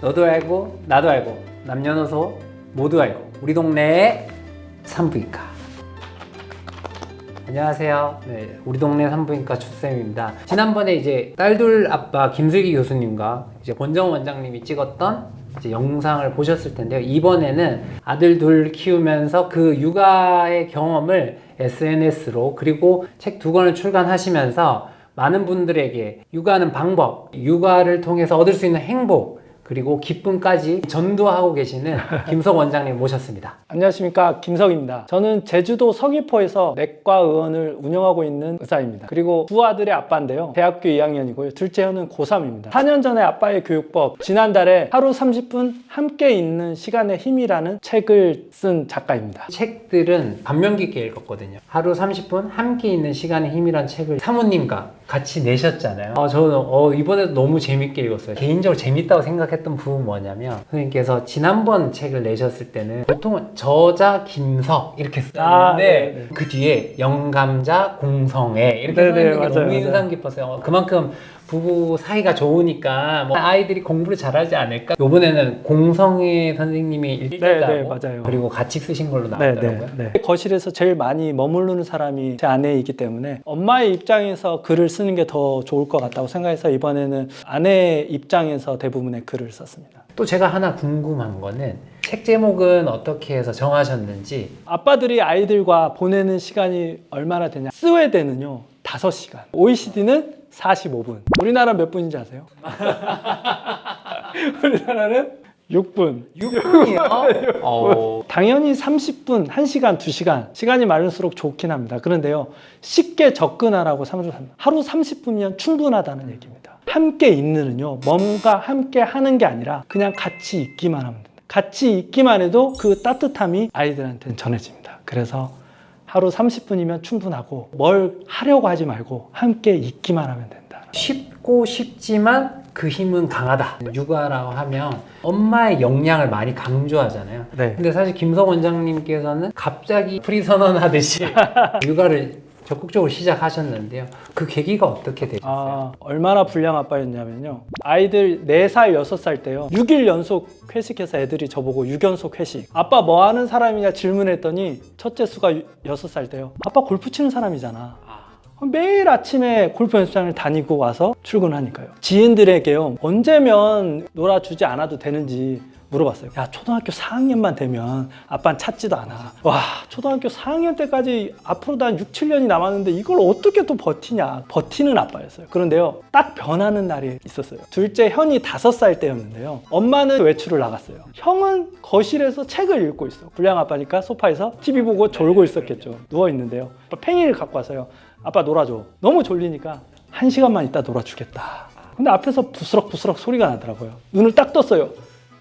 너도 알고 나도 알고 남녀노소 모두 알고 우리 동네의 산부인과 안녕하세요. 네, 우리 동네 산부인과 주쌤입니다. 지난번에 이제 딸둘 아빠 김슬기 교수님과 이제 권정원 원장님이 찍었던 이제 영상을 보셨을 텐데요. 이번에는 아들 둘 키우면서 그 육아의 경험을 SNS로 그리고 책 두 권을 출간하시면서 많은 분들에게 육아하는 방법, 육아를 통해서 얻을 수 있는 행복, 그리고 기쁨까지 전도하고 계시는 김석 원장님 모셨습니다. 안녕하십니까 김석입니다. 저는 제주도 서귀포에서 내과 의원을 운영하고 있는 의사입니다. 그리고 두 아들의 아빠인데요. 대학교 2학년이고요. 둘째 현은 고3입니다. 4년 전에 아빠의 교육법 지난달에 하루 30분 함께 있는 시간의 힘이라는 책을 쓴 작가입니다. 책들은 감명 깊게 읽었거든요. 하루 30분 함께 있는 시간의 힘이란 책을 사모님과 같이 내셨잖아요. 어, 저는 어, 이번에도 너무 재밌게 읽었어요. 개인적으로 재밌다고 생각했 던 부분 뭐냐면 선생님께서 지난번 책을 내셨을 때는 보통은 저자 김석 이렇게 아, 쓰는데 네네. 그 뒤에 영감자 공성애 이렇게 네네, 써있는 게 맞아요, 너무 맞아요. 인상 깊었어요. 어, 그만큼 부부 사이가 좋으니까 뭐 아이들이 공부를 잘하지 않을까? 이번에는 공성애 선생님이 읽다고 네, 맞아요. 그리고 같이 쓰신 걸로 네, 나왔더라고요. 네, 네. 거실에서 제일 많이 머무르는 사람이 제 아내이기 때문에 엄마의 입장에서 글을 쓰는 게 더 좋을 것 같다고 생각해서 이번에는 아내의 입장에서 대부분의 글을 썼습니다. 또 제가 하나 궁금한 거는 책 제목은 어떻게 해서 정하셨는지 아빠들이 아이들과 보내는 시간이 얼마나 되냐? 스웨덴은요, 5시간. OECD는 45분. 우리나라 몇 분인지 아세요? 우리나라는 6분. 6분이요? 어, 당연히 30분, 1시간, 2시간 시간이 많을수록 좋긴 합니다. 그런데요. 쉽게 접근하라고 삼- 하루 30분이면 충분하다는 얘기입니다. 함께 있는은요. 뭔가 함께 하는 게 아니라 그냥 같이 있기만 하면 됩니다. 같이 있기만 해도 그 따뜻함이 아이들한테는 전해집니다. 그래서 하루 30분이면 충분하고 뭘 하려고 하지 말고 함께 있기만 하면 된다. 쉽고 쉽지만 그 힘은 강하다. 육아라고 하면 엄마의 역량을 많이 강조하잖아요. 네. 근데 사실 김석 원장님께서는 갑자기 프리 선언하듯이 육아를 적극적으로 시작하셨는데요. 그 계기가 어떻게 되셨어요? 아, 얼마나 불량 아빠였냐면요. 아이들 4살, 6살 때요. 6일 연속 회식해서 애들이 저보고 6연속 회식. 아빠 뭐 하는 사람이냐 질문했더니 첫째 수가 6살 때요. 아빠 골프 치는 사람이잖아. 매일 아침에 골프 연습장을 다니고 와서 출근하니까요. 지인들에게요. 언제면 놀아주지 않아도 되는지 물어봤어요. 야, 초등학교 4학년만 되면 아빠는 찾지도 않아. 와, 초등학교 4학년 때까지 앞으로도 한 6, 7년이 남았는데 이걸 어떻게 또 버티냐. 버티는 아빠였어요. 그런데요, 딱 변하는 날이 있었어요. 둘째 현이 5살 때였는데요. 엄마는 외출을 나갔어요. 형은 거실에서 책을 읽고 있어. 불량 아빠니까 소파에서 TV 보고 졸고 있었겠죠. 누워 있는데요. 팽이를 갖고 와서요. 아빠 놀아줘. 너무 졸리니까 한 시간만 있다 놀아주겠다. 근데 앞에서 부스럭부스럭 소리가 나더라고요. 눈을 딱 떴어요.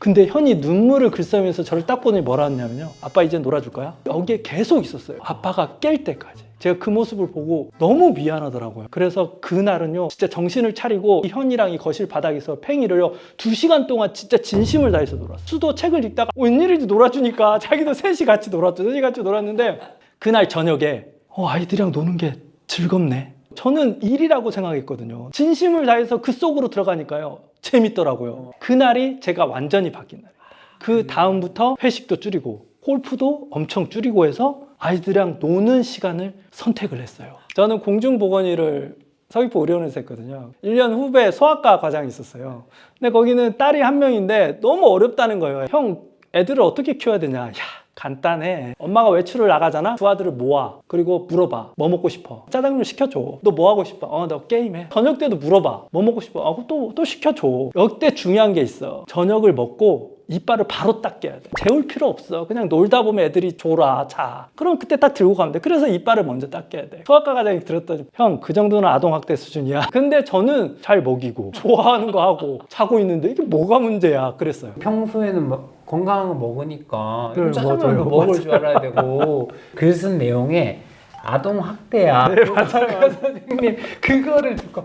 근데 현이 눈물을 글썽이면서 저를 딱 보더니 뭐라 했냐면요. 아빠 이제 놀아줄 거야? 여기에 계속 있었어요. 아빠가 깰 때까지. 제가 그 모습을 보고 너무 미안하더라고요. 그래서 그날은요, 진짜 정신을 차리고 이 현이랑 이 거실 바닥에서 팽이를요, 두 시간 동안 진짜 진심을 다해서 놀았어요. 수도 책을 읽다가 웬일인지 놀아주니까 자기도 셋이 같이 놀았죠. 셋이 같이 놀았는데 그날 저녁에 어, 아이들이랑 노는 게 즐겁네. 저는 일이라고 생각했거든요. 진심을 다해서 그 속으로 들어가니까요. 재밌더라고요. 그날이 제가 완전히 바뀐 날이에요. 그 다음부터 회식도 줄이고 골프도 엄청 줄이고 해서 아이들이랑 노는 시간을 선택을 했어요. 저는 공중보건의를 서귀포 의료원에서 했거든요. 1년 후배 소아과 과장이 있었어요. 근데 거기는 딸이 한 명인데 너무 어렵다는 거예요. 형, 애들을 어떻게 키워야 되냐. 야, 간단해. 엄마가 외출을 나가잖아? 두 아들을 모아. 그리고 물어봐. 뭐 먹고 싶어? 짜장면 시켜줘. 너 뭐 하고 싶어? 어, 너 게임해. 저녁 때도 물어봐. 뭐 먹고 싶어? 어, 또, 또 시켜줘. 역대 중요한 게 있어. 저녁을 먹고 이빨을 바로 닦여야 돼. 재울 필요 없어. 그냥 놀다 보면 애들이 졸아, 자. 그럼 그때 딱 들고 가면 돼. 그래서 이빨을 먼저 닦여야 돼. 소아과 과장이 들었더니 형, 그 정도는 아동학대 수준이야. 근데 저는 잘 먹이고, 좋아하는 거 하고, 자고 있는데 이게 뭐가 문제야. 그랬어요. 평소에는 뭐 건강한 거 먹으니까 네, 짜장면도 맞아요. 먹을 줄 알아야 되고 글 쓴 내용에 아동 학대야. 네 맞아요. 선생님 그거를 듣고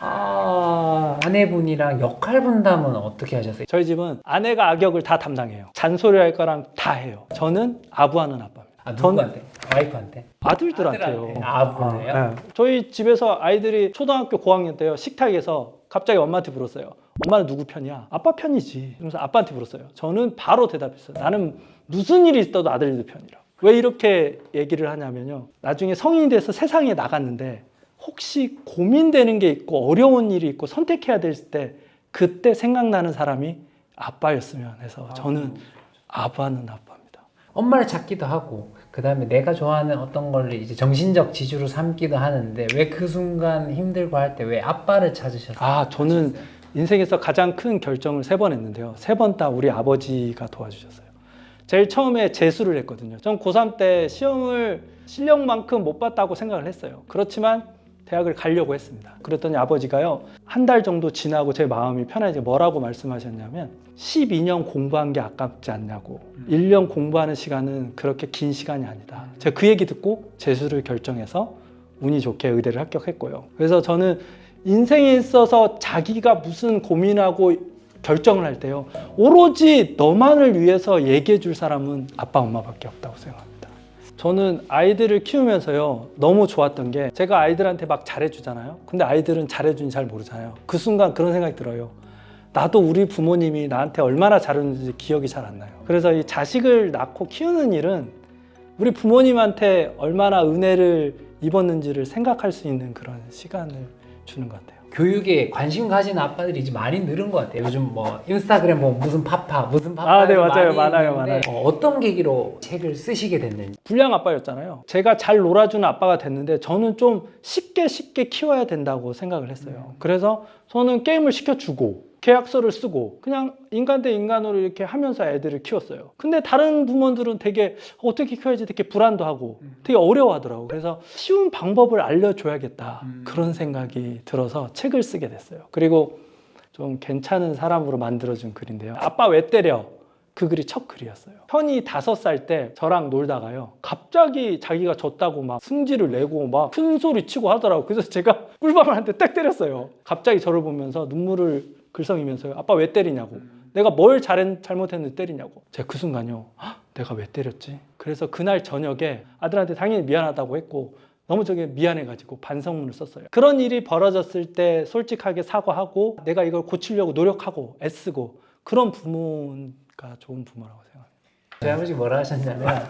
아 아내분이랑 역할 분담은 어떻게 하셨어요? 저희 집은 아내가 악역을 다 담당해요. 잔소리 할 거랑 다 해요. 저는 아부하는 아빠입니다. 아 누구한테? 와이프한테? 아들들한테요. 아부네요? 네. 저희 집에서 아이들이 초등학교 고학년 때요 식탁에서 갑자기 엄마한테 물었어요. 엄마는 누구 편이야? 아빠 편이지. 그러면서 아빠한테 물었어요. 저는 바로 대답했어요. 나는 무슨 일이 있어도 아들들 편이라. 왜 이렇게 얘기를 하냐면요. 나중에 성인이 돼서 세상에 나갔는데 혹시 고민되는 게 있고 어려운 일이 있고 선택해야 될 때 그때 생각나는 사람이 아빠였으면 해서 저는 아빠는 아빠입니다. 엄마를 찾기도 하고 그 다음에 내가 좋아하는 어떤 걸 이제 정신적 지주로 삼기도 하는데 왜 그 순간 힘들고 할 때 왜 아빠를 찾으셨어요? 아, 저는 인생에서 가장 큰 결정을 세 번 했는데요. 세 번 다 우리 아버지가 도와주셨어요. 제일 처음에 재수를 했거든요. 전 고3 때 시험을 실력만큼 못 봤다고 생각을 했어요. 그렇지만 대학을 가려고 했습니다. 그랬더니 아버지가요, 한 달 정도 지나고 제 마음이 편해지 뭐라고 말씀하셨냐면, 12년 공부한 게 아깝지 않냐고. 1년 공부하는 시간은 그렇게 긴 시간이 아니다. 제가 그 얘기 듣고 재수를 결정해서 운이 좋게 의대를 합격했고요. 그래서 저는 인생에 있어서 자기가 무슨 고민하고 결정을 할 때요. 오로지 너만을 위해서 얘기해 줄 사람은 아빠, 엄마밖에 없다고 생각합니다. 저는 아이들을 키우면서요. 너무 좋았던 게 제가 아이들한테 막 잘해주잖아요. 근데 아이들은 잘해주니 잘 모르잖아요. 그 순간 그런 생각이 들어요. 나도 우리 부모님이 나한테 얼마나 잘했는지 기억이 잘 안 나요. 그래서 이 자식을 낳고 키우는 일은 우리 부모님한테 얼마나 은혜를 입었는지를 생각할 수 있는 그런 시간을 주는 것 같아요. 교육에 관심 가진 아빠들이 이제 많이 늘은 것 같아요. 요즘 뭐 인스타그램 보면 무슨 파파, 무슨 파파. 아, 네, 맞아요. 많아요, 많아요. 어, 어떤 계기로 책을 쓰시게 됐는지. 불량 아빠였잖아요. 제가 잘 놀아주는 아빠가 됐는데 저는 좀 쉽게 쉽게 키워야 된다고 생각을 했어요. 그래서 저는 게임을 시켜주고 계약서를 쓰고 그냥 인간 대 인간으로 이렇게 하면서 애들을 키웠어요. 근데 다른 부모들은 되게 어떻게 키워야지 되게 불안도 하고 되게 어려워하더라고요. 그래서 쉬운 방법을 알려줘야겠다 음. 그런 생각이 들어서 책을 쓰게 됐어요. 그리고 좀 괜찮은 사람으로 만들어준 글인데요. 아빠 왜 때려? 그 글이 첫 글이었어요. 현이 다섯 살 때 저랑 놀다가요. 갑자기 자기가 졌다고 막 승질을 내고 막 큰 소리 치고 하더라고. 그래서 제가 꿀밤을 한대딱 때렸어요. 갑자기 저를 보면서 눈물을 글썽이면서요. 아빠 왜 때리냐고. 내가 뭘 잘했, 잘못했는데 때리냐고. 제가 그 순간요. "헉, 내가 왜 때렸지? 그래서 그날 저녁에 아들한테 당연히 미안하다고 했고 너무 저게 미안해가지고 반성문을 썼어요. 그런 일이 벌어졌을 때 솔직하게 사과하고 내가 이걸 고치려고 노력하고 애쓰고 그런 부모가 좋은 부모라고 생각합니다. 저희 아버지 뭐라 하셨냐면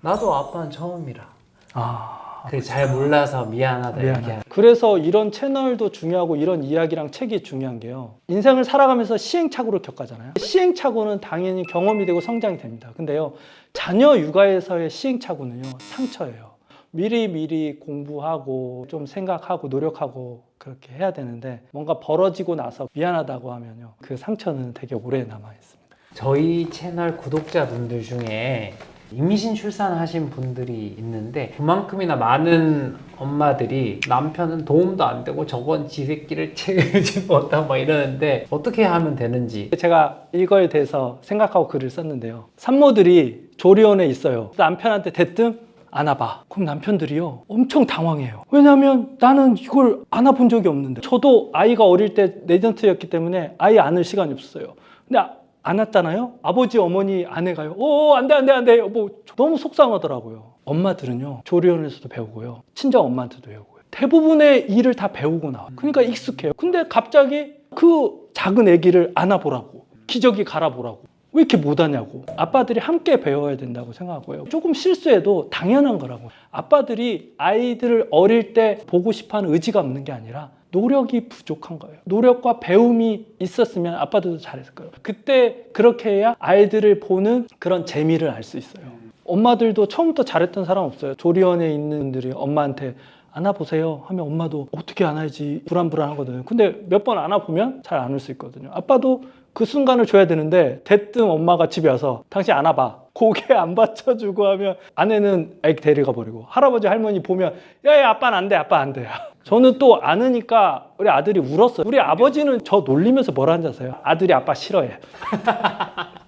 나도 아빠는 처음이라. 아, 그 잘 몰라서 미안하다 이렇게. 그래서 이런 채널도 중요하고 이런 이야기랑 책이 중요한 게요. 인생을 살아가면서 시행착오를 겪잖아요. 시행착오는 당연히 경험이 되고 성장이 됩니다. 근데요, 자녀 육아에서의 시행착오는요, 상처예요. 미리 미리 공부하고 좀 생각하고 노력하고 그렇게 해야 되는데 뭔가 벌어지고 나서 미안하다고 하면요, 그 상처는 되게 오래 남아 있습니다. 저희 채널 구독자분들 중에 임신 출산하신 분들이 있는데 그만큼이나 많은 엄마들이 남편은 도움도 안 되고 저건 지 새끼를 책임지 못하고 막 이러는데 어떻게 하면 되는지 제가 이거에 대해서 생각하고 글을 썼는데요. 산모들이 조리원에 있어요. 남편한테 대뜸 안아봐. 그럼 남편들이요. 엄청 당황해요. 왜냐하면 나는 이걸 안아본 적이 없는데. 저도 아이가 어릴 때 레전트였기 때문에 아이 안을 시간이 없었어요. 근데 아- 안았잖아요. 아버지, 어머니, 아내가요. 오, 안 돼, 안 돼, 안 돼. 뭐 너무 속상하더라고요. 엄마들은요. 조리원에서도 배우고요. 친정 엄마한테도 배우고요. 대부분의 일을 다 배우고 나와요. 그러니까 익숙해요. 근데 갑자기 그 작은 아기를 안아보라고. 기저귀 갈아보라고. 왜 이렇게 못하냐고. 아빠들이 함께 배워야 된다고 생각하고요. 조금 실수해도 당연한 거라고. 아빠들이 아이들을 어릴 때 보고 싶어 하는 의지가 없는 게 아니라 노력이 부족한 거예요. 노력과 배움이 있었으면 아빠들도 잘했을 거예요. 그때 그렇게 해야 아이들을 보는 그런 재미를 알 수 있어요. 엄마들도 처음부터 잘했던 사람 없어요. 조리원에 있는 분들이 엄마한테 안아보세요 하면 엄마도 어떻게 안아야지 불안불안하거든요. 근데 몇 번 안아보면 잘 안을 수 있거든요. 아빠도 그 순간을 줘야 되는데 대뜸 엄마가 집에 와서 당신 안아봐. 고개 안 받쳐주고 하면 아내는 애기 데리가 버리고 할아버지 할머니 보면 야야 아빠는 안 돼 아빠 안 돼. 저는 또 안으니까 우리 아들이 울었어요. 우리 아버지는 저 놀리면서 뭐라 아세요? 아들이 아빠 싫어해.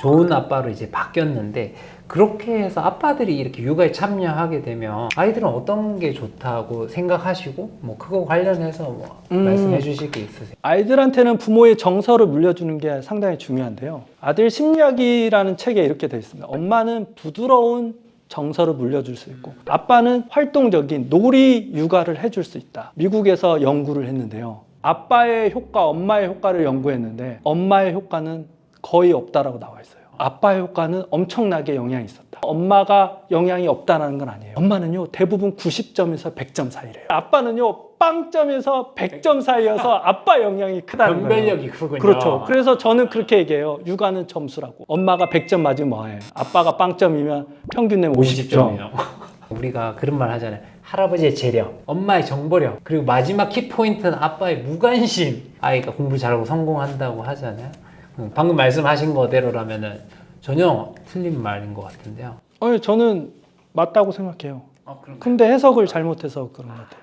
좋은 아빠로 이제 바뀌었는데 그렇게 해서 아빠들이 이렇게 육아에 참여하게 되면 아이들은 어떤 게 좋다고 생각하시고 뭐 그거 관련해서 뭐 음. 말씀해 주실 게 있으세요? 아이들한테는 부모의 정서를 물려주는 게 상당히 중요한데요. 아들 심리학이라는 책에 이렇게 되어 있습니다. 엄마는 부드러운 정서를 물려줄 수 있고 아빠는 활동적인 놀이 육아를 해줄 수 있다. 미국에서 연구를 했는데요. 아빠의 효과, 엄마의 효과를 연구했는데 엄마의 효과는 거의 없다라고 나와 있어요. 아빠의 효과는 엄청나게 영향이 있었다. 엄마가 영향이 없다는 건 아니에요. 엄마는요 대부분 90점에서 100점 사이래요. 아빠는요 빵점에서 100점 사이여서 아빠 영향이 크다는 거예요. 변별력이 크군요. 그렇죠. 그래서 저는 그렇게 얘기해요. 육아는 점수라고. 엄마가 100점 맞으면 뭐해? 아빠가 빵점이면 평균 내면 50점. 50점이요. 우리가 그런 말 하잖아요. 할아버지의 재력, 엄마의 정보력, 그리고 마지막 키포인트는 아빠의 무관심. 아이가 공부 잘하고 성공한다고 하잖아요. 음, 방금 말씀하신 거대로라면은 전혀 틀린 말인 것 같은데요. 어, 저는 맞다고 생각해요. 어, 그럼 근데 해석을 잘못해서 그런 것 같아요.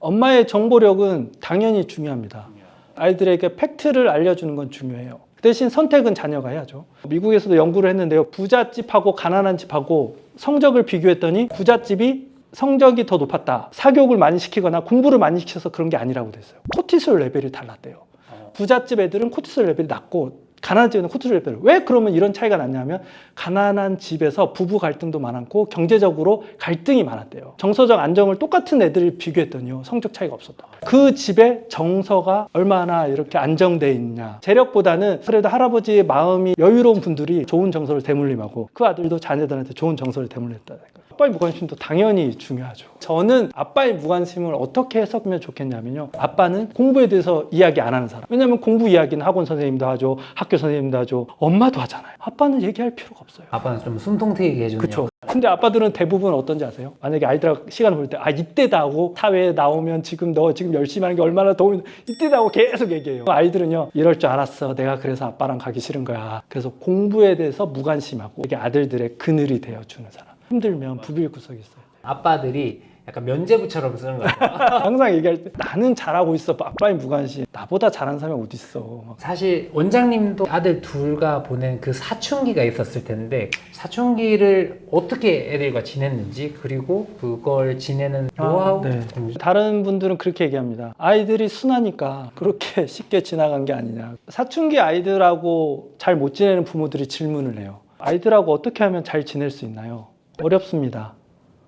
엄마의 정보력은 당연히 중요합니다. 아이들에게 팩트를 알려주는 건 중요해요. 그 대신 선택은 자녀가 해야죠. 미국에서도 연구를 했는데요. 부잣집하고 가난한 집하고 성적을 비교했더니 부잣집이 성적이 더 높았다. 사교육을 많이 시키거나 공부를 많이 시켜서 그런 게 아니라고 됐어요. 코티솔 레벨이 달랐대요. 부잣집 애들은 코티솔 레벨이 낮고 가난한 집에는 코티솔 레벨이 왜 그러면 이런 차이가 났냐면 가난한 집에서 부부 갈등도 많았고 경제적으로 갈등이 많았대요. 정서적 안정을 똑같은 애들을 비교했더니요 성적 차이가 없었다. 그 집에 정서가 얼마나 이렇게 안정돼 있냐. 재력보다는 그래도 할아버지의 마음이 여유로운 분들이 좋은 정서를 대물림하고 그 아들도 자녀들한테 좋은 정서를 대물림했다. 아빠의 무관심도 당연히 중요하죠. 저는 아빠의 무관심을 어떻게 해석하면 좋겠냐면요. 아빠는 공부에 대해서 이야기 안 하는 사람. 왜냐하면 공부 이야기는 학원 선생님도 하죠. 학교 선생님도 하죠. 엄마도 하잖아요. 아빠는 얘기할 필요가 없어요. 아빠는 좀 숨통 트이게 해주네요. 그렇죠. 근데 아빠들은 대부분 어떤지 아세요? 만약에 아이들하고 시간을 보낼 때, 아, 이때다 하고 사회에 나오면 지금 너 지금 열심히 하는 게 얼마나 도움이, 이때다 하고 계속 얘기해요. 아이들은요, 이럴 줄 알았어. 내가 그래서 아빠랑 가기 싫은 거야. 그래서 공부에 대해서 무관심하고, 이게 아들들의 그늘이 되어주는 사람. 힘들면 부빌 구석이 있어요. 아빠들이 약간 면제부처럼 쓰는 거 같아요. 항상 얘기할 때, 나는 잘하고 있어. 아빠의 무관심. 나보다 잘하는 사람이 어딨어. 막 사실 원장님도 아들 둘과 보낸 그 사춘기가 있었을 텐데 사춘기를 어떻게 애들과 지냈는지 그리고 그걸 지내는 아, 노하우 네. 다른 분들은 그렇게 얘기합니다. 아이들이 순하니까 그렇게 쉽게 지나간 게 아니냐. 사춘기 아이들하고 잘 못 지내는 부모들이 질문을 해요. 아이들하고 어떻게 하면 잘 지낼 수 있나요? 어렵습니다.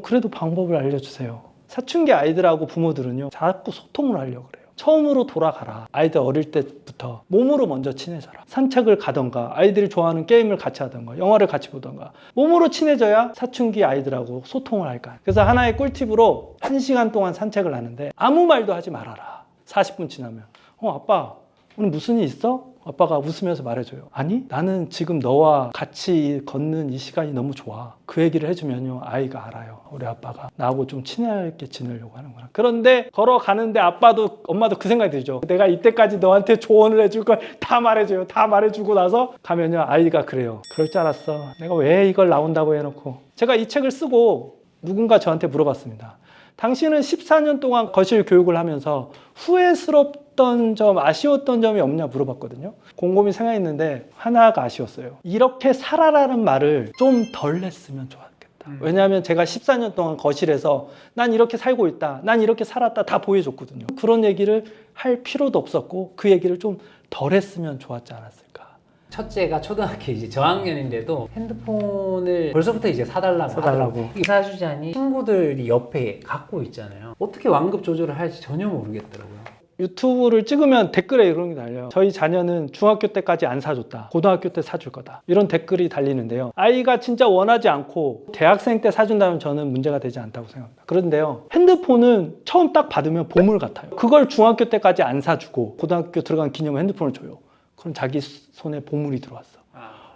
그래도 방법을 알려주세요. 사춘기 아이들하고 부모들은요, 자꾸 소통을 하려고 그래요. 처음으로 돌아가라. 아이들 어릴 때부터 몸으로 먼저 친해져라. 산책을 가던가, 아이들이 좋아하는 게임을 같이 하던가, 영화를 같이 보던가. 몸으로 친해져야 사춘기 아이들하고 소통을 할까. 그래서 하나의 꿀팁으로 한시간 동안 산책을 하는데 아무 말도 하지 말아라. 40분 지나면. 어, 아빠, 오늘 무슨 일 있어? 아빠가 웃으면서 말해줘요. 아니, 나는 지금 너와 같이 걷는 이 시간이 너무 좋아. 그 얘기를 해주면요, 아이가 알아요. 우리 아빠가 나하고 좀 친하게 지내려고 하는구나. 그런데 걸어가는데 아빠도, 엄마도 그 생각이 들죠. 내가 이때까지 너한테 조언을 해줄 걸 다 말해줘요. 다 말해주고 나서 가면요, 아이가 그래요. 그럴 줄 알았어. 내가 왜 이걸 나온다고 해놓고. 제가 이 책을 쓰고 누군가 저한테 물어봤습니다. 당신은 14년 동안 거실 교육을 하면서 후회스럽 던 점, 아쉬웠던 점이 없냐 물어봤거든요. 곰곰이 생각했는데 하나가 아쉬웠어요. 이렇게 살아라는 말을 좀 덜 했으면 좋았겠다. 음. 왜냐하면 제가 14년 동안 거실에서 난 이렇게 살고 있다, 난 이렇게 살았다 다 보여줬거든요. 그런 얘기를 할 필요도 없었고 그 얘기를 좀 덜 했으면 좋았지 않았을까. 첫째가 초등학교 이제 저학년인데도 핸드폰을 벌써부터 이제 사달라고 사달라고. 하더라고요. 이게 사주자니 친구들이 옆에 갖고 있잖아요. 어떻게 완급 조절을 할지 전혀 모르겠더라고요. 유튜브를 찍으면 댓글에 이런 게 달려요. 저희 자녀는 중학교 때까지 안 사줬다. 고등학교 때 사줄 거다. 이런 댓글이 달리는데요. 아이가 진짜 원하지 않고 대학생 때 사준다면 저는 문제가 되지 않다고 생각합니다. 그런데요. 핸드폰은 처음 딱 받으면 보물 같아요. 그걸 중학교 때까지 안 사주고 고등학교 들어간 기념 핸드폰을 줘요. 그럼 자기 손에 보물이 들어왔어.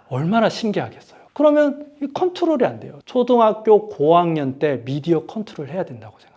얼마나 신기하겠어요. 그러면 이 컨트롤이 안 돼요. 초등학교 고학년 때 미디어 컨트롤 해야 된다고 생각해요.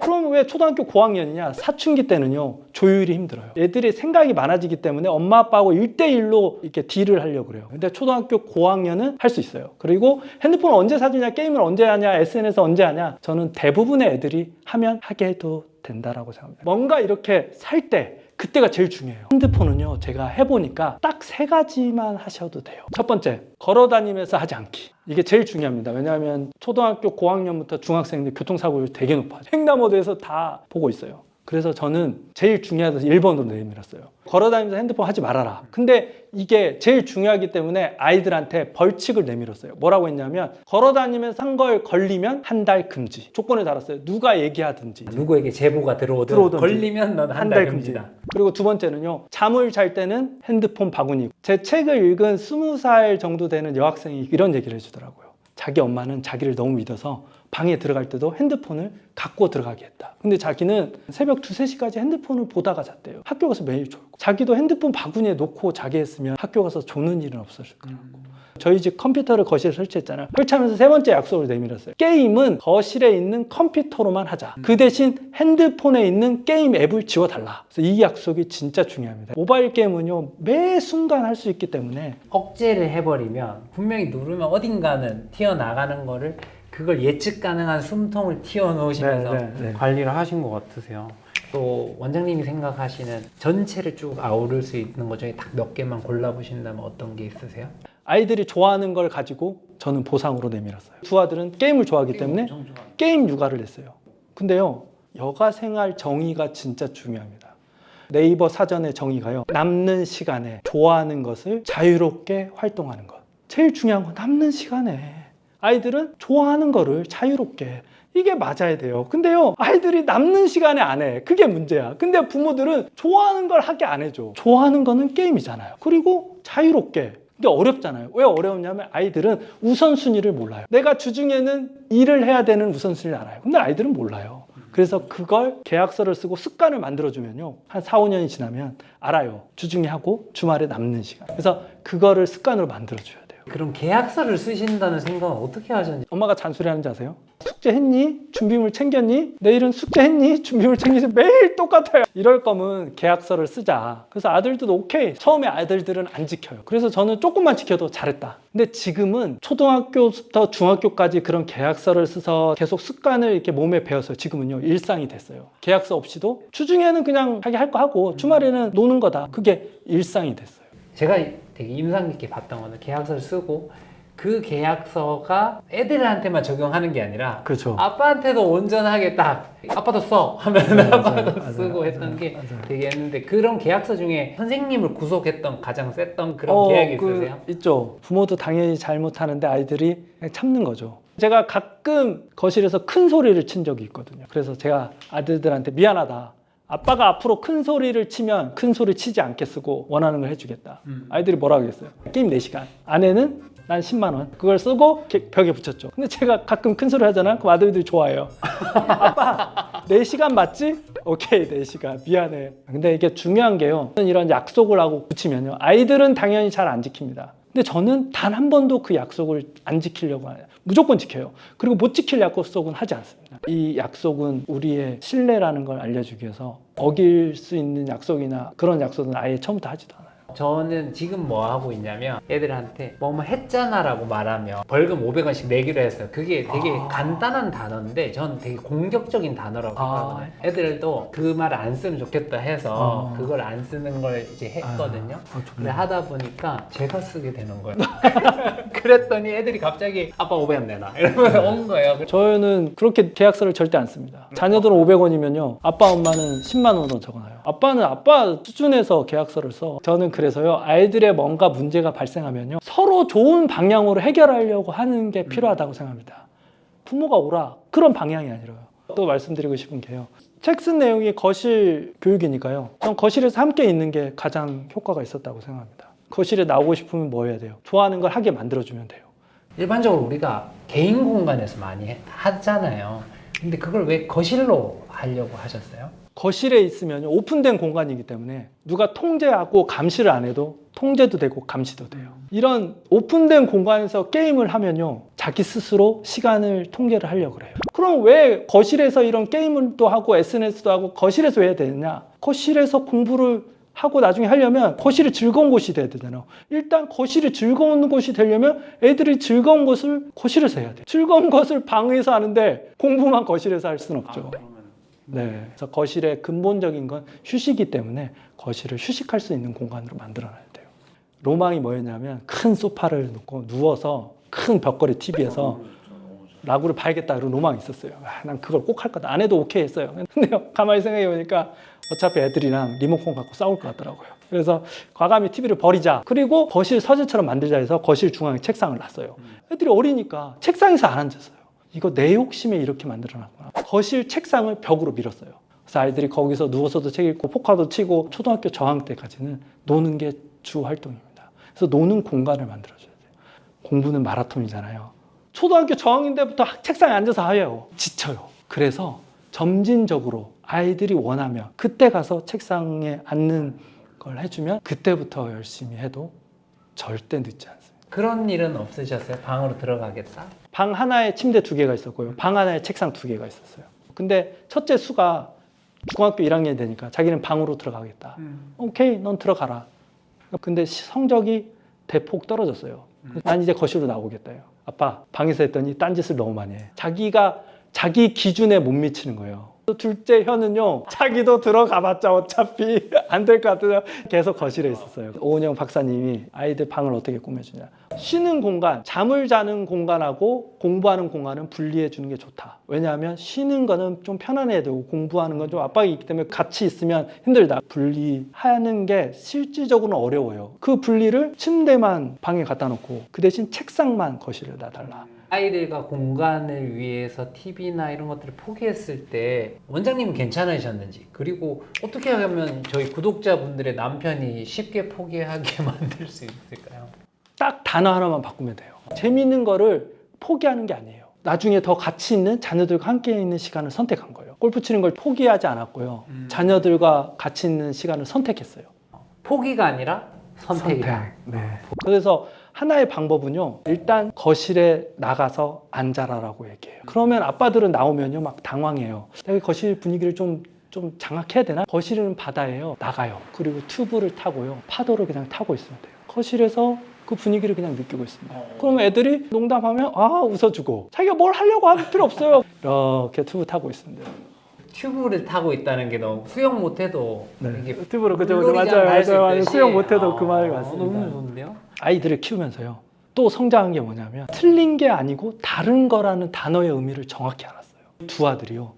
그럼 왜 초등학교 고학년이냐? 사춘기 때는요, 조율이 힘들어요. 애들이 생각이 많아지기 때문에 엄마 아빠하고 1대1로 이렇게 딜을 하려고 그래요. 근데 초등학교 고학년은 할 수 있어요. 그리고 핸드폰 언제 사주냐, 게임을 언제 하냐, SNS 언제 하냐? 저는 대부분의 애들이 하면 하게 해도 된다라고 생각합니다. 뭔가 이렇게 살 때, 그때가 제일 중요해요. 핸드폰은요, 제가 해보니까 딱 세 가지만 하셔도 돼요. 첫 번째, 걸어 다니면서 하지 않기. 이게 제일 중요합니다. 왜냐하면 초등학교 고학년부터 중학생들 교통사고율 되게 높아요. 횡단보도에서 다 보고 있어요. 그래서 저는 제일 중요하다서 1번으로 내밀었어요. 걸어다니면서 핸드폰 하지 말아라. 근데 이게 제일 중요하기 때문에 아이들한테 벌칙을 내밀었어요. 뭐라고 했냐면 걸어다니면서 한 걸 걸리면 한 달 금지. 조건을 달았어요. 누가 얘기하든지. 누구에게 제보가 들어오든 들어오든지. 걸리면 넌 한 달 금지. 금지다. 그리고 두 번째는요. 잠을 잘 때는 핸드폰 바구니. 제 책을 읽은 스무 살 정도 되는 여학생이 이런 얘기를 해주더라고요. 자기 엄마는 자기를 너무 믿어서 방에 들어갈 때도 핸드폰을 갖고 들어가게 했다. 근데 자기는 새벽 두세 시까지 핸드폰을 보다가 잤대요. 학교 가서 매일 졸고. 자기도 핸드폰 바구니에 놓고 자게 했으면 학교 가서 조는 일은 없었을 거라고. 저희 집 컴퓨터를 거실에 설치했잖아요. 설치하면서 세 번째 약속을 내밀었어요. 게임은 거실에 있는 컴퓨터로만 하자. 그 대신 핸드폰에 있는 게임 앱을 지워달라. 그래서 이 약속이 진짜 중요합니다. 모바일 게임은요, 매 순간 할 수 있기 때문에 억제를 해버리면 분명히 누르면 어딘가는 튀어나가는 거를 그걸 예측 가능한 숨통을 튀어놓으시면서 네, 네, 네. 관리를 하신 것 같으세요. 또 원장님이 생각하시는 전체를 쭉 아우를 수 있는 것 중에 딱 몇 개만 골라보신다면 어떤 게 있으세요? 아이들이 좋아하는 걸 가지고 저는 보상으로 내밀었어요. 두 아들은 게임을 좋아하기 때문에 게임 육아를 냈어요. 근데요, 여가 생활 정의가 진짜 중요합니다. 네이버 사전의 정의가요, 남는 시간에 좋아하는 것을 자유롭게 활동하는 것. 제일 중요한 건 남는 시간에. 아이들은 좋아하는 거를 자유롭게. 이게 맞아야 돼요. 근데요, 아이들이 남는 시간에 안 해. 그게 문제야. 근데 부모들은 좋아하는 걸 하게 안 해줘. 좋아하는 거는 게임이잖아요. 그리고 자유롭게. 이게 어렵잖아요. 왜 어려웠냐면 아이들은 우선순위를 몰라요. 내가 주중에는 일을 해야 되는 우선순위를 알아요. 근데 아이들은 몰라요. 그래서 그걸 계약서를 쓰고 습관을 만들어주면요. 한 4, 5년이 지나면 알아요. 주중에 하고 주말에 남는 시간. 그래서 그거를 습관으로 만들어줘야 돼요. 그럼 계약서를 쓰신다는 생각은 어떻게 하셨는지 엄마가 잔소리 하는지 아세요? 숙제했니? 준비물 챙겼니? 내일은 숙제했니? 준비물 챙기지? 매일 똑같아요. 이럴 거면 계약서를 쓰자. 그래서 아들들도 오케이. 처음에 아들들은 안 지켜요. 그래서 저는 조금만 지켜도 잘했다. 근데 지금은 초등학교부터 중학교까지 그런 계약서를 써서 계속 습관을 이렇게 몸에 배웠어요. 지금은요, 일상이 됐어요. 계약서 없이도 주중에는 그냥 자기 할 거 하고 주말에는 노는 거다. 그게 일상이 됐어요. 제가 되게 인상 깊게 봤던 거는 계약서를 쓰고 그 계약서가 애들한테만 적용하는 게 아니라 그렇죠. 아빠한테도 온전하게 딱 아빠도 써 하면 맞아요. 아빠도 맞아요. 쓰고 맞아요. 했던 게 맞아요. 되게 했는데 그런 계약서 중에 선생님을 구속했던 가장 셌던 그런 어, 계약이 그 있으세요? 있죠. 부모도 당연히 잘못하는데 아이들이 그냥 참는 거죠. 제가 가끔 거실에서 큰 소리를 친 적이 있거든요. 그래서 제가 아들들한테 미안하다. 아빠가 앞으로 큰 소리를 치면 큰 소리 치지 않게 쓰고 원하는 걸 해주겠다. 음. 아이들이 뭐라 그랬어요? 게임 4시간. 아내는 난 10만 원. 그걸 쓰고 벽에 붙였죠. 근데 제가 가끔 큰 소리 하잖아. 그럼 아들들이 좋아해요. 아빠 4시간 맞지? 오케이 4시간 미안해 근데 이게 중요한 게요 이런 약속을 하고 붙이면요 아이들은 당연히 잘 안 지킵니다 근데 저는 단 한 번도 그 약속을 안 지키려고 해요 무조건 지켜요. 그리고 못 지킬 약속은 하지 않습니다. 이 약속은 우리의 신뢰라는 걸 알려주기 위해서 어길 수 있는 약속이나 그런 약속은 아예 처음부터 하지도 않아요 저는 지금 뭐 하고 있냐면 애들한테 뭐뭐 했잖아라고 말하면 벌금 500원씩 내기로 했어요. 그게 되게 아. 간단한 단어인데 전 되게 공격적인 단어라고 아. 생각하거든요. 애들도 그 말 안 쓰면 좋겠다 해서 아. 그걸 안 쓰는 걸 이제 했거든요. 아, 좋네. 근데 하다 보니까 제가 쓰게 되는 거예요. 그랬더니 애들이 갑자기 아빠 500원 내놔 이러면서 온 거예요. 저는 그렇게 계약서를 절대 안 씁니다. 자녀들은 500원이면요. 아빠 엄마는 10만 원으로 적어놔요. 아빠는 아빠 수준에서 계약서를 써. 저는 그래서요. 아이들의 뭔가 문제가 발생하면요. 서로 좋은 방향으로 해결하려고 하는 게 필요하다고 생각합니다. 부모가 오라. 그런 방향이 아니라요. 또 말씀드리고 싶은 게요. 책 쓴 내용이 거실 교육이니까요. 전 거실에서 함께 있는 게 가장 효과가 있었다고 생각합니다. 거실에 나오고 싶으면 뭐 해야 돼요? 좋아하는 걸 하게 만들어주면 돼요. 일반적으로 우리가 개인 공간에서 많이 해- 하잖아요. 근데 그걸 왜 거실로 하려고 하셨어요? 거실에 있으면 오픈된 공간이기 때문에 누가 통제하고 감시를 안 해도 통제도 되고 감시도 돼요. 이런 오픈된 공간에서 게임을 하면요. 자기 스스로 시간을 통제를 하려고 그래요. 그럼 왜 거실에서 이런 게임을 또 하고 SNS도 하고 거실에서 해야 되느냐? 거실에서 공부를 하고 나중에 하려면 거실이 즐거운 곳이 돼야 되잖아요. 일단 거실이 즐거운 곳이 되려면 애들이 즐거운 것을 거실에서 해야 돼요. 즐거운 것을 방에서 하는데 공부만 거실에서 할 수는 없죠. 네. 그래서 거실의 근본적인 건 휴식이기 때문에 거실을 휴식할 수 있는 공간으로 만들어놔야 돼요. 로망이 뭐였냐면 큰 소파를 놓고 누워서 큰 벽걸이 TV에서 라구를 봐야겠다 그런 로망이 있었어요. 아, 난 그걸 꼭 할 거다. 안 해도 오케이 했어요. 근데요, 가만히 생각해 보니까 어차피 애들이랑 리모컨 갖고 싸울 것 같더라고요. 그래서 과감히 TV를 버리자. 그리고 거실 서재처럼 만들자 해서 거실 중앙에 책상을 놨어요. 애들이 어리니까 책상에서 안 앉았어요. 이거 내 욕심에 이렇게 만들어놨구나. 거실 책상을 벽으로 밀었어요. 그래서 아이들이 거기서 누워서도 책 읽고 포카도 치고 초등학교 저학 때까지는 노는 게 주 활동입니다. 그래서 노는 공간을 만들어줘야 돼요. 공부는 마라톤이잖아요. 초등학교 저학년 때부터 학- 책상에 앉아서 해요. 지쳐요. 그래서 점진적으로 아이들이 원하면 그때 가서 책상에 앉는 걸 해주면 그때부터 열심히 해도 절대 늦지 않습니다. 그런 일은 없으셨어요? 방으로 들어가겠다? 방 하나에 침대 두 개가 있었고요. 방 하나에 책상 두 개가 있었어요. 근데 첫째 수가 중학교 1학년이 되니까 자기는 방으로 들어가겠다. 오케이, 넌 들어가라. 근데 시- 성적이 대폭 떨어졌어요. 난 이제 거실로 나오겠다요. 아빠, 방에서 했더니 딴짓을 너무 많이 해. 자기가 자기 기준에 못 미치는 거예요. 또 둘째 현은요, 자기도 들어가봤자 어차피 안 될 것 같아서 계속 거실에 있었어요. 오은영 박사님이 아이들 방을 어떻게 꾸며주냐. 쉬는 공간, 잠을 자는 공간하고 공부하는 공간은 분리해 주는 게 좋다. 왜냐하면 쉬는 거는 좀 편안해야 되고 공부하는 건 좀 압박이 있기 때문에 같이 있으면 힘들다. 분리하는 게 실질적으로는 어려워요. 그 분리를 침대만 방에 갖다 놓고 그 대신 책상만 거실에 놔달라. 아이들과 공간을 위해서 TV나 이런 것들을 포기했을 때 원장님은 괜찮으셨는지 그리고 어떻게 하면 저희 구독자분들의 남편이 쉽게 포기하게 만들 수 있을까요? 딱 단어 하나만 바꾸면 돼요. 재미있는 거를 포기하는 게 아니에요. 나중에 더 가치 있는 자녀들과 함께 있는 시간을 선택한 거예요. 골프 치는 걸 포기하지 않았고요. 음. 자녀들과 같이 있는 시간을 선택했어요. 포기가 아니라 선택이다. 네. 그래서 하나의 방법은요. 일단 거실에 나가서 앉아라라고 얘기해요. 그러면 아빠들은 나오면요 막 당황해요. 내가 거실 분위기를 좀좀 장악해야 되나? 거실은 바다예요. 나가요. 그리고 튜브를 타고요. 파도를 그냥 타고 있으면 돼요. 거실에서 그 분위기를 그냥 느끼고 있습니다. 그러면 애들이 농담하면 아 웃어주고 자기가 뭘 하려고 할 필요 없어요. 이렇게 튜브 타고 있습니다. 튜브를 타고 있다는 게 너무 수영 못해도 네. 이게 튜브로 그죠 맞아요 맞아요. 수영 못해도 그 아, 말이 맞습니다. 너무 좋은데요? 아이들을 키우면서요. 또 성장한 게 뭐냐면 틀린 게 아니고 다른 거라는 단어의 의미를 정확히 알았어요. 두 아들이요.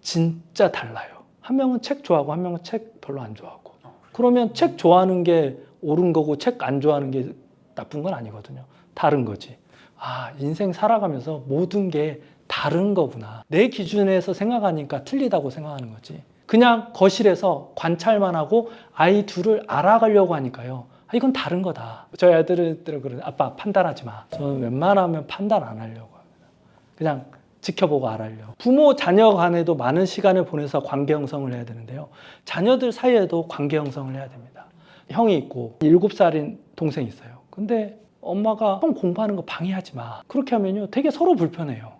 진짜 달라요. 한 명은 책 좋아하고 한 명은 책 별로 안 좋아하고. 그러면 책 좋아하는 게 옳은 거고 책 안 좋아하는 게 나쁜 건 아니거든요. 다른 거지. 아, 인생 살아가면서 모든 게 다른 거구나. 내 기준에서 생각하니까 틀리다고 생각하는 거지. 그냥 거실에서 관찰만 하고 아이 둘을 알아가려고 하니까요. 아, 이건 다른 거다. 저희 아들은 그러는 아빠 판단하지 마. 저는 웬만하면 판단 안 하려고 합니다. 그냥 지켜보고 알아요. 부모 자녀 간에도 많은 시간을 보내서 관계 형성을 해야 되는데요. 자녀들 사이에도 관계 형성을 해야 됩니다. 형이 있고 일곱 살인 동생이 있어요. 근데 엄마가 형 공부하는 거 방해하지 마. 그렇게 하면요. 되게 서로 불편해요.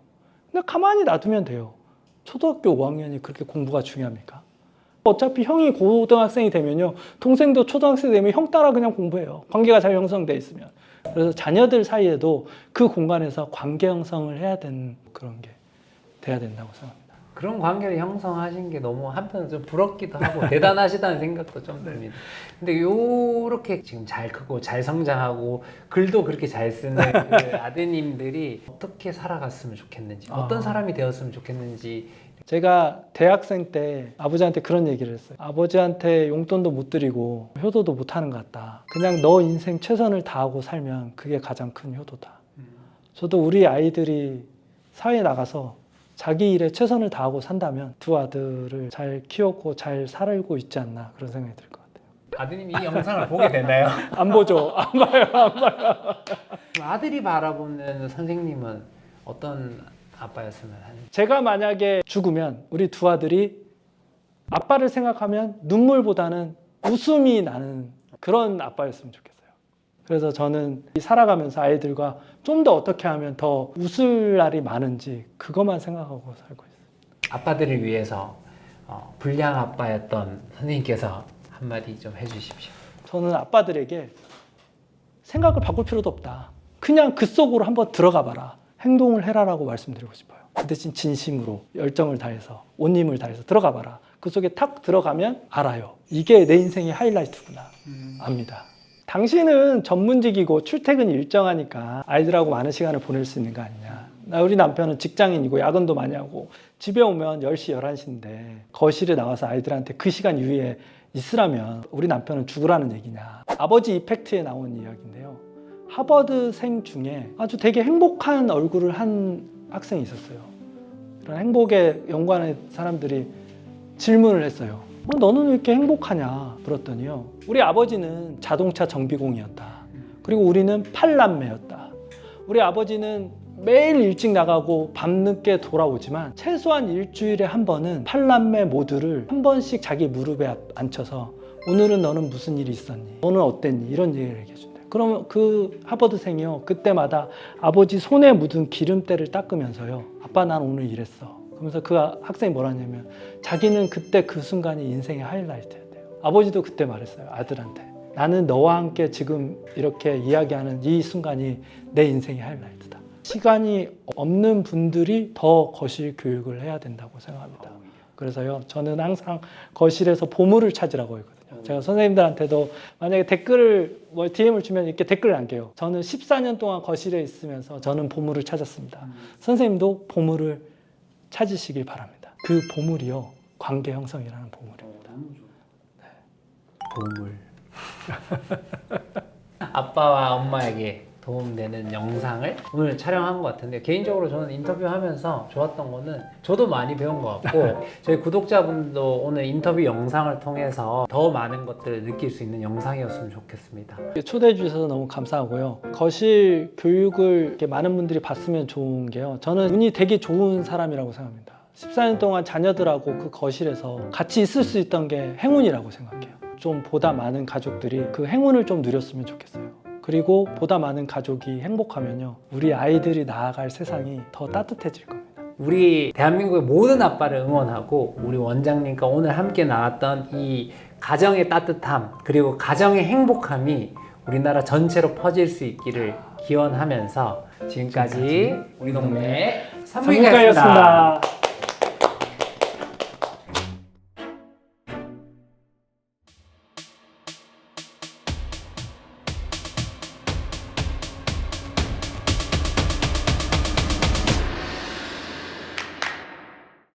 근데 가만히 놔두면 돼요. 초등학교 5학년이 그렇게 공부가 중요합니까? 어차피 형이 고등학생이 되면요. 동생도 초등학생 되면 형 따라 그냥 공부해요. 관계가 잘 형성돼 있으면. 그래서 자녀들 사이에도 그 공간에서 관계 형성을 해야 되는 그런 게 돼야 된다고 생각합니다. 그런 관계를 형성하신 게 너무 한편으로 좀 부럽기도 하고 대단하시다는 생각도 좀 듭니다. 근데 요렇게 지금 잘 크고 잘 성장하고 글도 그렇게 잘 쓰는 그 아드님들이 어떻게 살아갔으면 좋겠는지 어떤 아. 사람이 되었으면 좋겠는지 제가 대학생 때 아버지한테 그런 얘기를 했어요. 아버지한테 용돈도 못 드리고 효도도 못 하는 것 같다. 그냥 너 인생 최선을 다하고 살면 그게 가장 큰 효도다. 저도 우리 아이들이 사회에 나가서 자기 일에 최선을 다하고 산다면 두 아들을 잘 키웠고 잘 살고 있지 않나 그런 생각이 들 것 같아요. 아드님이 이 영상을 보게 되나요? 안 보죠. 안 봐요. 안 봐요. 아들이 바라보는 선생님은 어떤 아빠였으면 하는 제가 만약에 죽으면 우리 두 아들이 아빠를 생각하면 눈물보다는 웃음이 나는 그런 아빠였으면 좋겠어요. 그래서 저는 이 살아가면서 아이들과 좀 더 어떻게 하면 더 웃을 날이 많은지 그것만 생각하고 살고 있어요. 아빠들을 위해서 어, 불량 아빠였던 선생님께서 한마디 좀 해주십시오. 저는 아빠들에게 생각을 바꿀 필요도 없다. 그냥 그 속으로 한번 들어가 봐라. 행동을 해라라고 말씀드리고 싶어요. 그 대신 진심으로 열정을 다해서 온 힘을 다해서 들어가 봐라. 그 속에 탁 들어가면 알아요. 이게 내 인생의 하이라이트구나. 압니다. 당신은 전문직이고 출퇴근이 일정하니까 아이들하고 많은 시간을 보낼 수 있는 거 아니냐. 나 우리 남편은 직장인이고 야근도 많이 하고 집에 오면 10시, 11시인데 거실에 나와서 아이들한테 그 시간 이후에 있으라면 우리 남편은 죽으라는 얘기냐. 아버지 이펙트에 나온 이야기인데요. 하버드생 중에 아주 되게 행복한 얼굴을 한 학생이 있었어요. 그런 행복에 연관한 사람들이 질문을 했어요. 어, 너는 왜 이렇게 행복하냐 물었더니요. 우리 아버지는 자동차 정비공이었다. 그리고 우리는 팔남매였다. 우리 아버지는 매일 일찍 나가고 밤늦게 돌아오지만 최소한 일주일에 한 번은 팔남매 모두를 한 번씩 자기 무릎에 앉혀서 오늘은 너는 무슨 일이 있었니? 너는 어땠니? 이런 얘기를 준대. 그러면 그 하버드생이요. 그때마다 아버지 손에 묻은 기름때를 닦으면서요. 아빠 난 오늘 이랬어. 그러면서 그 학생이 뭐라냐면 자기는 그때 그 순간이 인생의 하이라이트였대요. 아버지도 그때 말했어요. 아들한테. 나는 너와 함께 지금 이렇게 이야기하는 이 순간이 내 인생의 하이라이트다. 시간이 없는 분들이 더 거실 교육을 해야 된다고 생각합니다. 그래서요, 저는 항상 거실에서 보물을 찾으라고 했거든요. 제가 선생님들한테도 만약에 댓글을 뭐 DM을 주면 이렇게 댓글을 남겨요. 저는 14년 동안 거실에 있으면서 저는 보물을 찾았습니다. 선생님도 보물을 찾으시길 바랍니다. 그 보물이요, 관계 형성이라는 보물입니다. 보물. 아빠와 엄마에게 도움되는 영상을 오늘 촬영한 것 같은데 개인적으로 저는 인터뷰하면서 좋았던 거는 저도 많이 배운 것 같고 저희 구독자분도 오늘 인터뷰 영상을 통해서 더 많은 것들을 느낄 수 있는 영상이었으면 좋겠습니다. 초대해 주셔서 너무 감사하고요. 거실 교육을 이렇게 많은 분들이 봤으면 좋은 게요. 저는 운이 되게 좋은 사람이라고 생각합니다. 14년 동안 자녀들하고 그 거실에서 같이 있을 수 있던 게 행운이라고 생각해요. 좀 보다 많은 가족들이 그 행운을 좀 누렸으면 좋겠어요. 그리고 보다 많은 가족이 행복하면요. 우리 아이들이 나아갈 세상이 더 따뜻해질 겁니다. 우리 대한민국의 모든 아빠를 응원하고 우리 원장님과 오늘 함께 나왔던 이 가정의 따뜻함 그리고 가정의 행복함이 우리나라 전체로 퍼질 수 있기를 기원하면서 지금까지 우리 동네 산부인과였습니다. 산부인과였습니다.